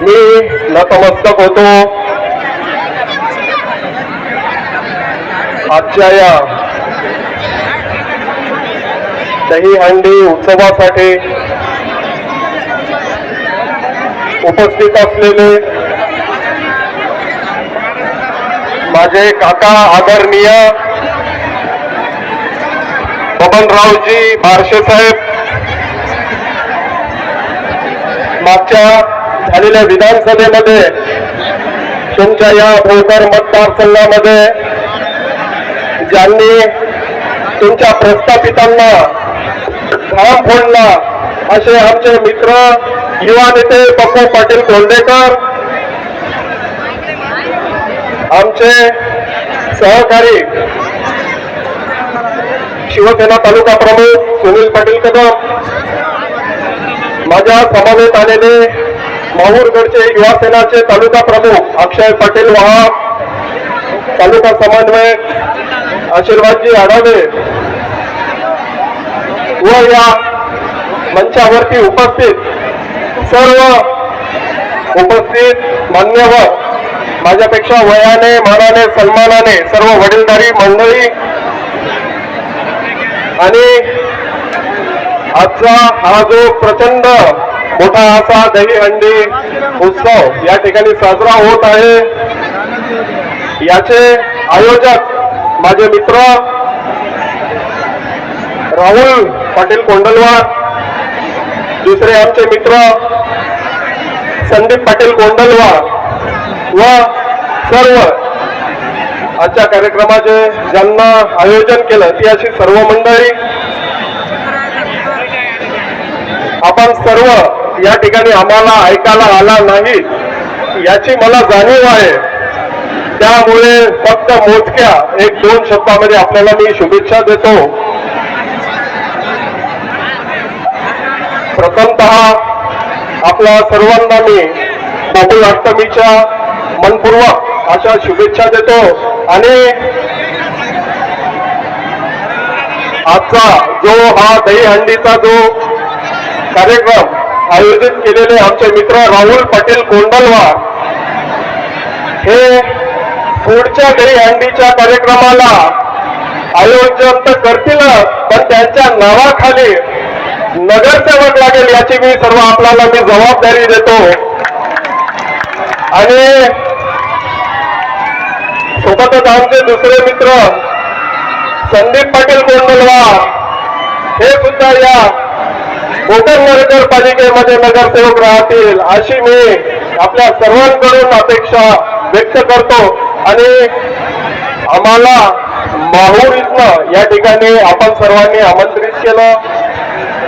मी नतमस्तक होतो. आजच्या या दहीहंडी उत्सवासाठी उपस्थित असलेले माझे काका आदरणीय बबनरावजी बारशे साहेब मागच्या झालेल्या विधानसभेमध्ये तुमच्या या भोकर मतदारसंघामध्ये ज्यांनी तुमच्या प्रस्थापितांना घाम फोडला असे आमचे मित्र युवा नेते पप्पू पाटील कोल्हेकर आमचे सहकारी शिवसेना तालुका प्रमुख सुनील पाटील कदम माझ्या समवेत आलेले माहूरगडचे युवा सेनाचे तालुका प्रमुख अक्षय पाटील वाहक तालुका समन्वयक आशीर्वादजी आढावे. व या मंचावरती उपस्थित सर्व उपस्थित मान्यवर माझ्यापेक्षा वयाने मानाने सन्मानाने सर्व वडीलधारी मंडळी आणि आजचा हा जो प्रचंड मोठा असा दहीहंडी उत्सव या ठिकाणी साजरा होत आहे. याचे आयोजक माझे मित्र राहुल पाटील कोंडलवार दुसरे आमचे मित्र संदीप पाटील कोंडलवार व सर्व आजच्या कार्यक्रमाचे ज्यांना आयोजन केलं ती अशी सर्व मंडळी. आपण सर्व या ठिकाणी आम्हाला ऐकायला आला नाही. याची मला जाणीव आहे. त्यामुळे फक्त मोजक्या एक दोन शब्दामध्ये आपल्याला मी शुभेच्छा देतो. प्रथमतः आपल्या सर्वांना मी गोकुळ अष्टमीच्या मनपूर्वक अशा शुभेच्छा देतो. आणि आजचा जो हा दहीहंडीचा जो कार्यक्रम आयोजित केलेले आमचे मित्र राहुल पाटील कोंडलवार हे पुढच्या दहीहंडीच्या कार्यक्रमाला आयोजन तर करतीलच पण त्यांच्या नावाखाली नगरसेवक लागेल याची मी सर्व आपल्याला मी जबाबदारी देतो. आणि सोबतच आमचे दुसरे मित्र संदीप पाटील कोंडलवार हे सुद्धा या कोकण नगरपालिकेमध्ये नगरसेवक राहतील अशी मी आपल्या सर्वांकडून अपेक्षा व्यक्त करतो. आणि आम्हाला माहूर इथनं या ठिकाणी आपण सर्वांनी आमंत्रित केलं.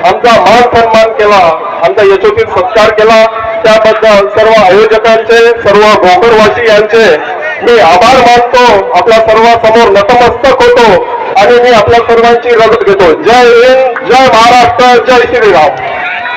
आमचा मान सन्मान केला. आमचा यशोचित सत्कार केला. त्याबद्दल सर्व आयोजकांचे सर्व भोकरवासी यांचे मी आभार मानतो. आपल्या सर्वांसमोर नतमस्तक होतो. आणि मी आपल्या सर्वांची रजत घेतो. जय हिंद जय महाराष्ट्र जय श्रीराम.